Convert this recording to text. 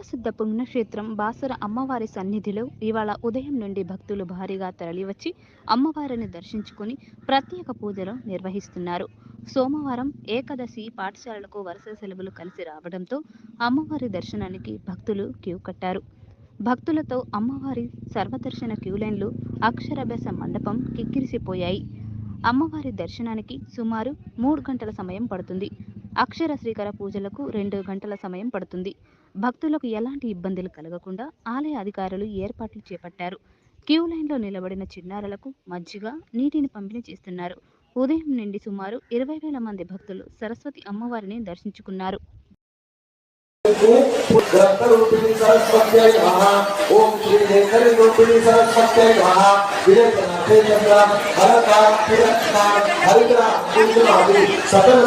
ప్రసిద్ధ పుణ్యక్షేత్రం బాసర అమ్మవారి సన్నిధిలో ఇవాళ ఉదయం నుండి భక్తులు భారీగా తరలివచ్చి అమ్మవారిని దర్శించుకుని ప్రత్యేక పూజలు నిర్వహిస్తున్నారు. సోమవారం ఏకాదశి పాఠశాలలకు వరుస సెలవులు కలిసి రావడంతో అమ్మవారి దర్శనానికి భక్తులు క్యూ కట్టారు. భక్తులతో అమ్మవారి సర్వదర్శన క్యూ లైన్లు అక్షరాభ్యాస మండపం కిక్కిరిసిపోయాయి. అమ్మవారి దర్శనానికి సుమారు మూడు గంటల సమయం పడుతుంది. అక్షర శ్రీకర పూజలకు రెండు గంటల సమయం పడుతుంది. భక్తులకు ఎలాంటి ఇబ్బందులు కలగకుండా ఆలయ అధికారులు ఏర్పాట్లు చేపట్టారు. క్యూ లైన్లో నిలబడిన చిన్నారులకు మజ్జిగ నీటిని పంపిణీ చేస్తున్నారు. ఉదయం నుండి సుమారు ఇరవై వేల మంది భక్తులు సరస్వతి అమ్మవారిని దర్శించుకున్నారు. సకల